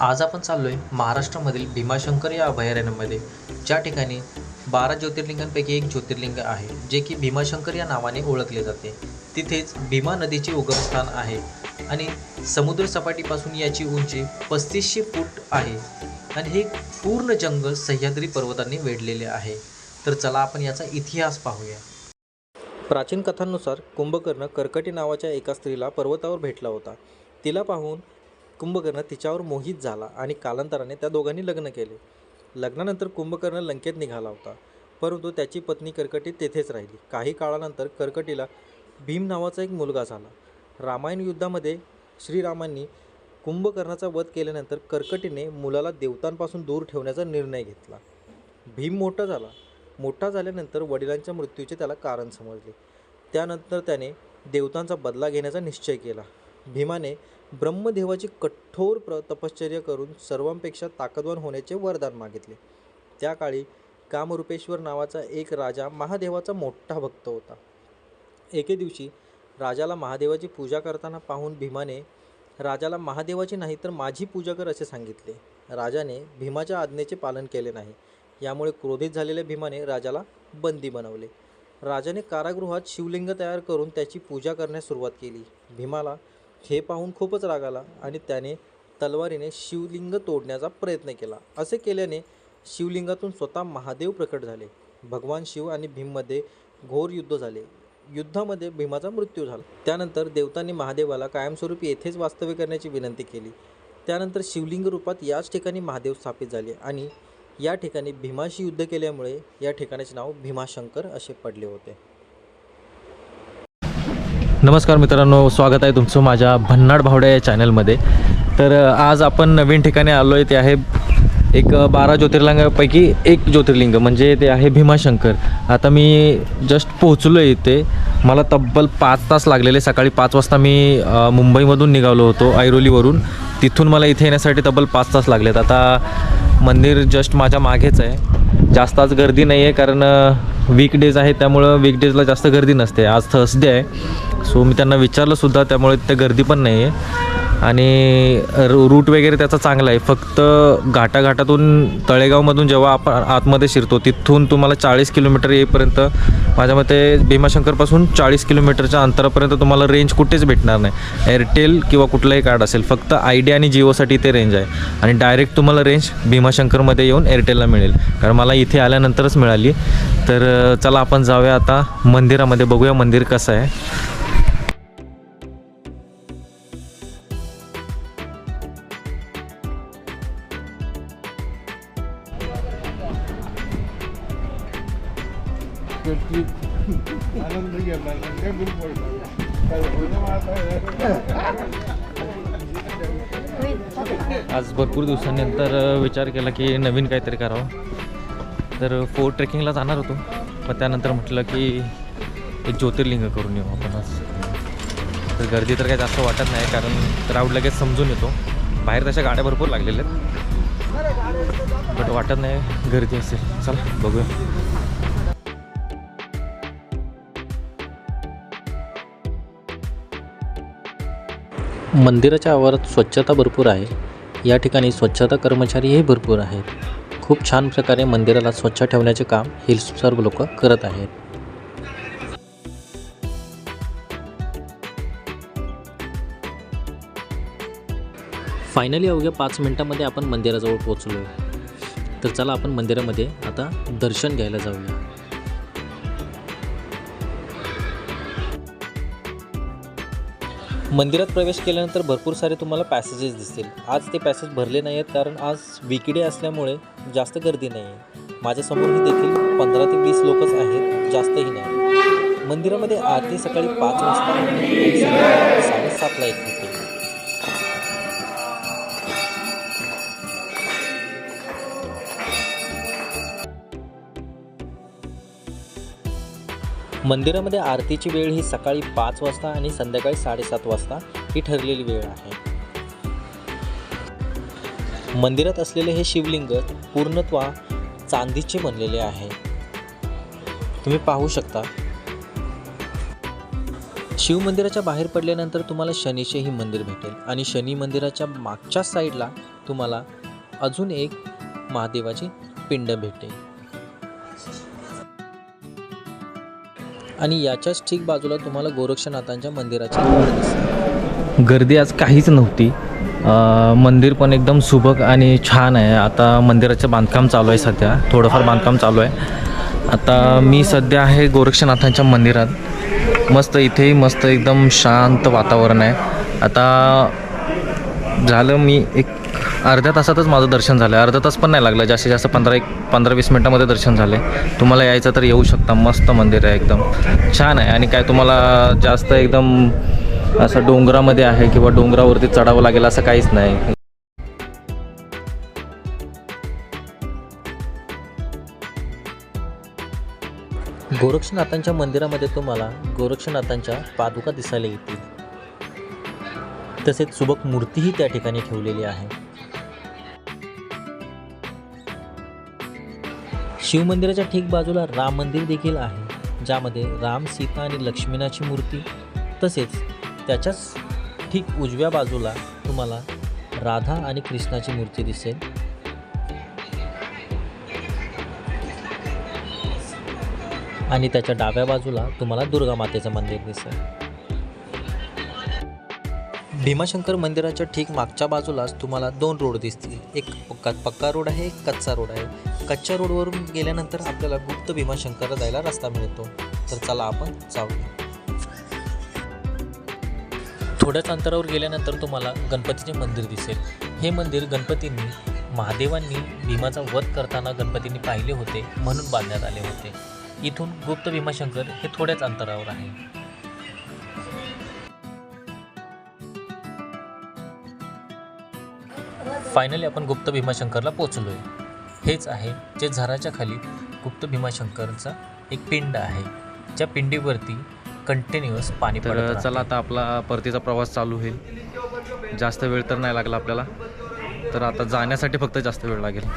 आज आपण चाललो आहे महाराष्ट्रामधील भीमाशंकर या अभयारण्यामध्ये. ज्या ठिकाणी बारा ज्योतिर्लिंगांपैकी एक ज्योतिर्लिंग आहे जे की भीमाशंकर या नावाने ओळखले जाते. तिथेच भीमा नदीचे उगमस्थान आहे आणि समुद्रसपाटीपासून याची उंची पस्तीसशे फूट आहे आणि हे पूर्ण जंगल सह्याद्री पर्वतांनी वेढलेले आहे. तर चला आपण याचा इतिहास पाहूया. प्राचीन कथांनुसार कुंभकर्ण कर्कटी नावाच्या एका स्त्रीला पर्वतावर भेटला होता. तिला पाहून कुंभकर्ण तिच्यावर मोहित झाला आणि कालांतराने त्या दोघांनी लग्न केले. लग्नानंतर कुंभकर्ण लंकेत निघाला होता परंतु त्याची पत्नी कर्कटी तेथेच राहिली. काही काळानंतर कर्कटीला भीम नावाचा एक मुलगा झाला. रामायण युद्धामध्ये श्रीरामांनी कुंभकर्णाचा वध केल्यानंतर कर्कटीने मुलाला देवतांपासून दूर ठेवण्याचा निर्णय घेतला. भीम मोठा झाला. मोठा झाल्यानंतर वडिलांच्या मृत्यूचे त्याला कारण समजले. त्यानंतर त्याने देवतांचा बदला घेण्याचा निश्चय केला. भीमाने ब्रह्मदेवाची कठोर प्र तपश्चर्या करून सर्वांपेक्षा ताकदवान होण्याचे वरदान मागितले. त्या काळी कामरूपेश्वर नावाचा एक राजा महादेवाचा मोठा भक्त होता. एके दिवशी राजाला महादेवाची पूजा करताना पाहून भीमाने राजाला महादेवाची नाही तर माझी पूजा कर असे सांगितले. राजाने भीमाच्या आज्ञेचे पालन केले नाही. यामुळे क्रोधित झालेल्या भीमाने राजाला बंदी बनवले. राजाने कारागृहात शिवलिंग तयार करून त्याची पूजा करण्यास सुरुवात केली. भीमाला हे पाहून खूपच राग आला आणि त्याने तलवारीने शिवलिंग तोडण्याचा प्रयत्न केला. असे केल्याने शिवलिंगातून स्वतः महादेव प्रकट झाले. भगवान शिव आणि भीममध्ये घोर युद्ध झाले. युद्धामध्ये भीमाचा मृत्यू झाला. त्यानंतर देवतांनी महादेवाला कायमस्वरूपी येथेच वास्तव्य करण्याची विनंती केली. त्यानंतर शिवलिंग रूपात याच ठिकाणी महादेव स्थापित झाले आणि या ठिकाणी भीमाशी युद्ध केल्यामुळे या ठिकाणाचे नाव भीमाशंकर असे पडले होते. नमस्कार मित्रांनो स्वागत आहे तुमचं माझ्या भन्नाड भावड्या या चॅनलमध्ये. तर आज आपण नवीन ठिकाणी आलो आहे ते आहे एक बारा ज्योतिर्लिंगापैकी एक ज्योतिर्लिंग म्हणजे ते आहे भीमाशंकर. आता मी जस्ट पोहोचलो आहे इथे. मला तब्बल पाच तास लागलेले सकाळी पाच वाजता मी मुंबईमधून निघालो होतो ऐरोलीवरून. तिथून मला इथे येण्यासाठी तब्बल पाच तास लागलेत. आता मंदिर जस्ट माझ्या मागेच आहे. जास्त आज गर्दी नाही आहे कारण वीकडेज आहे त्यामुळं वीकडेजला जास्त गर्दी नसते. आज थर्सडे आहे. सो मी त्यांना विचारलंसुद्धा त्यामुळे तिथे गर्दी पण नाही आहे आणि रू रूट वगैरे त्याचा चांगला आहे. फक्त घाटाघाटातून तळेगावमधून जेव्हा आपण आतमध्ये शिरतो तिथून तुम्हाला चाळीस किलोमीटर येईपर्यंत माझ्या मते भीमाशंकरपासून चाळीस किलोमीटरच्या अंतरापर्यंत तुम्हाला रेंज कुठेच भेटणार नाही. एअरटेल किंवा कुठलंही कार्ड असेल फक्त आयडिया आणि जिओसाठी ते रेंज आहे. आणि डायरेक्ट तुम्हाला रेंज भीमाशंकरमध्ये येऊन एअरटेलला मिळेल. कारण मला इथे आल्यानंतरच मिळाली. तर चला आपण जाऊया आता मंदिरामध्ये. बघूया मंदिर कसं आहे. आनंद? आज भरपूर दिवसांनंतर विचार केला की नवीन काहीतरी करावं. तर फोर्ट ट्रेकिंगला जाणार होतो. मग त्यानंतर म्हटलं की एक ज्योतिर्लिंग करून येऊ आपण आज. तर गर्दी तर काही जास्त वाटत नाही कारण क्राऊड लगेच समजून येतो. बाहेर तशा गाड्या भरपूर लागलेल्या आहेत. बट वाटत नाही गर्दी असेल. चला बघूया. मंदिराच्या आवारात स्वच्छता भरपूर आहे. या ठिकाणी स्वच्छता कर्मचारीही भरपूर आहेत. खूप छान प्रकारे मंदिराला स्वच्छ ठेवण्याचे काम हे सर्व लोक करत आहेत. फायनली अवघ्या पाच मिनटामध्ये आपण मंदिराजवळ पोहोचलो तर चला आपण मंदिरामध्ये आता दर्शन घ्यायला जाऊया. मंदिरात प्रवेश केल्यानंतर भरपूर सारे तुम्हाला पॅसेजेस दिसतील. आज ते पॅसेज भरले नाही आहेत कारण आज विकडे असल्यामुळे जास्त गर्दी नाही आहे माझ्यासमोरही देखील पंधरा ते वीस लोकच आहेत जास्तही नाही. मंदिरामध्ये आरती सकाळी पाच वाजता साडेसातला एक होते. मंदिरामध्ये आरतीची वेळ ही सकाळी पाच वाजता आणि संध्याकाळी साडेसात वाजता ही ठरलेली वेळ आहे. मंदिरात असलेले हे शिवलिंग पूर्णत्वा चांदीचे बनलेले आहे. तुम्ही पाहू शकता. शिव मंदिराच्या बाहेर पडल्यानंतर तुम्हाला शनीचेही मंदिर भेटेल आणि शनी मंदिराच्या मागच्या साईडला तुम्हाला अजून एक महादेवाची पिंड भेटेल. आणि याच्याच ठीक बाजूला तुम्हाला गोरक्षनाथांच्या मंदिराची गर्दी आज काहीच नव्हती. मंदिर पण एकदम सुबक आणि छान आहे. आता मंदिराचं बांधकाम चालू आहे सध्या. थोडंफार बांधकाम चालू आहे. आता मी सध्या आहे गोरक्षनाथांच्या मंदिरात. मस्त इथेही मस्त एकदम शांत वातावरण आहे. आता झालं मी एक अर्ध्या तासातच माझं दर्शन झालं. अर्धा तास पण नाही लागलं. जास्तीत जास्त पंधरा एक पंधरा वीस मिनटामध्ये दर्शन झाले. तुम्हाला यायचं तर येऊ शकता. मस्त मंदिर आहे एकदम. छान आहे. आणि काय तुम्हाला जास्त एकदम असं डोंगरामध्ये आहे किंवा डोंगरावरती चढावं लागेल असं काहीच नाही. गोरक्षनाथांच्या मंदिरामध्ये तुम्हाला गोरक्षनाथांच्या पादुका दिसायला येतील. तसेच सुबक मूर्तीही त्या ठिकाणी ठेवलेली आहे. शिवमंदिराच्या ठीक बाजूला राम मंदिर देखील आहे ज्यामध्ये राम सीता आणि लक्ष्मीनाची मूर्ती. तसेच त्याच्याच ठीक उजव्या बाजूला तुम्हाला राधा आणि कृष्णाची मूर्ती दिसेल. आणि त्याच्या डाव्या बाजूला तुम्हाला दुर्गा मातेचं मंदिर दिसेल. भीमाशंकर मंदिराच्या ठीक मागच्या बाजूलाच तुम्हाला दोन रोड दिसतील. एक पक्का पक्का रोड आहे एक कच्चा रोड आहे. कच्च्या रोडवरून गेल्यानंतर आपल्याला गुप्त भीमाशंकरला जायला रस्ता मिळतो. तर चला आपण जाऊया. थोड्याच अंतरावर गेल्यानंतर तुम्हाला गणपतीचे मंदिर दिसेल. हे मंदिर गणपतींनी महादेवांनी भीमाचा वध करताना गणपतींनी पाहिले होते म्हणून बांधण्यात आले होते. इथून गुप्त भीमाशंकर हे थोड्याच अंतरावर आहे. फायनली आपण गुप्त भीमाशंकरला पोचलोय आहे हेच आहे जे झराच्या खाली गुप्त भीमाशंकरचा एक पिंड आहे. ज्या पिंडीवरती कंटिन्युअस पाणी तर चला. आता आपला परतीचा प्रवास चालू होईल. जास्त वेळ तर नाही लागला आपल्याला. तर आता जाण्यासाठी फक्त जास्त वेळ लागेल.